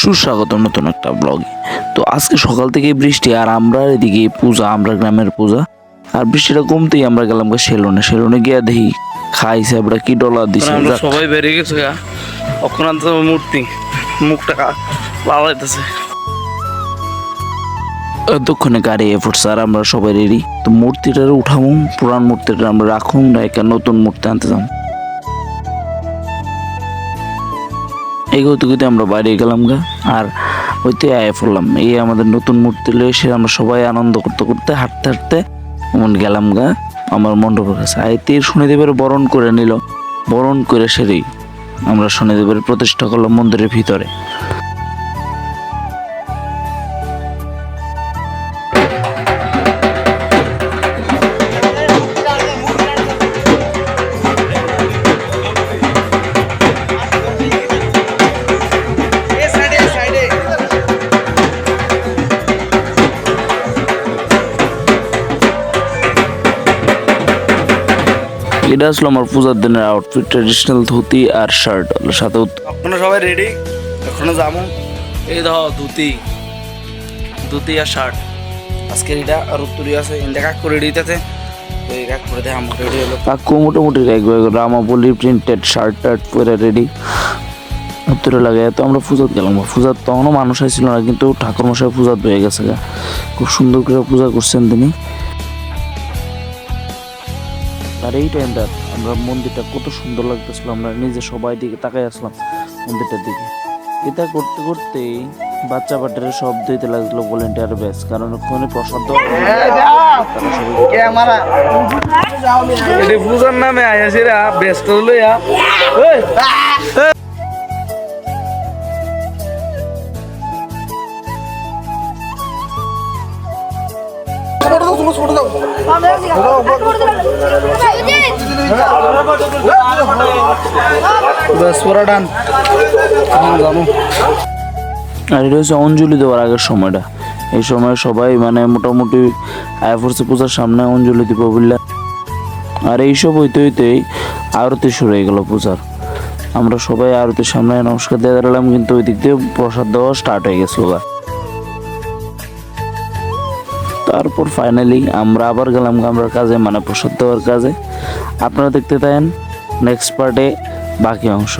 সুস্বাগত নতুন একটা ব্লগে তো আজকে সকাল থেকে বৃষ্টি আর আমরা এদিকে পূজা আমরা গ্রামের পূজা। আর বৃষ্টিটা কমতেই আমরা গেলাম গা সেলুনে। সেলুনে গিয়ে দেখি খাইছে আমরা কি ডলার দিছে আমরা সবাই বেরিয়ে গেছে গা। অক্ষরান্ত মূর্তি মুখটা কা- লাল হইতেছে। এতক্ষণে গাড়ি এফোর্টস আর আমরা সবাই রেডি তো মূর্তিটা উঠাবো পুরান মূর্তিটা আমরা রাখুন একটা নতুন মূর্তি আনতে যাম। এগোতে গেতে আমরা বাইরে গেলাম গা। আর ওইতে আয় পড়লাম। এই আমাদের নতুন মূর্তি এসে আমরা সবাই আনন্দ করতে করতে হাঁটতে হাঁটতে এমন গেলাম গা। আমার মণ্ডপের কাছে। আইতে শনিদেবের বরণ করে নিল। বরণ করে সেরেই আমরা শনিদেবের প্রতিষ্ঠা করলাম মন্দিরের ভিতরে। এটা আসলো আমার পূজার দিনের আউটফিট ট্রেডিশনাল ধুতি আর শার্ট সাথে এখনও সবাই রেডি এখনও যাব এই ধর ধুতি। ধুতি আর শার্ট আজকে এটা আর উত্তরি আছে ইন্দা কাক করে রেডিতে কাক মোটামুটি প্রিন্টেড শার্ট টার্ট পরে রেডি উত্তরে লাগে তো আমরা পূজাত গেলাম পূজাত তখনও মানুষ আসছিল না কিন্তু ঠাকুর মশাই পূজাত হয়ে গেছে গা। খুব সুন্দর করে পূজা করছেন তিনি। আর এই টাইমটা আমরা মন্দিরটা কত সুন্দর লাগতেছিল আমরা নিজে সবাই দিকে তাকাই আসলাম মন্দিরটার দিকে। এটা করতে করতে বাচ্চা বাচ্চারা সব দিতে লাগল ভলেন্টিয়ার ব্যাস কারণ ওখানে প্রসাদ পূজার নামে আয়াসি রা ব্যস্ত হলো ইয়া। আর এটা হচ্ছে অঞ্জলি দেওয়ার আগের সময়টা। এই সময় সবাই মানে মোটামুটি আয়াফোর্সে পূজার সামনে অঞ্জলি দিব বললে আর এইসব হইতে হইতেই আরতি শুরু হয়ে গেল পূজার। আমরা সবাই আরতির সামনে নমস্কার দিয়ে দাঁড়ালাম, কিন্তু ওই দিক দিয়ে প্রসাদ দেওয়া স্টার্ট হয়ে গেছিল গা। তারপর ফাইনালি আমরা আবার গেলাম আমরা কাজে মানে প্রসাদ দেওয়ার কাজে। আপনারা দেখতে থাকেন নেক্সট পার্টে বাকি অংশ।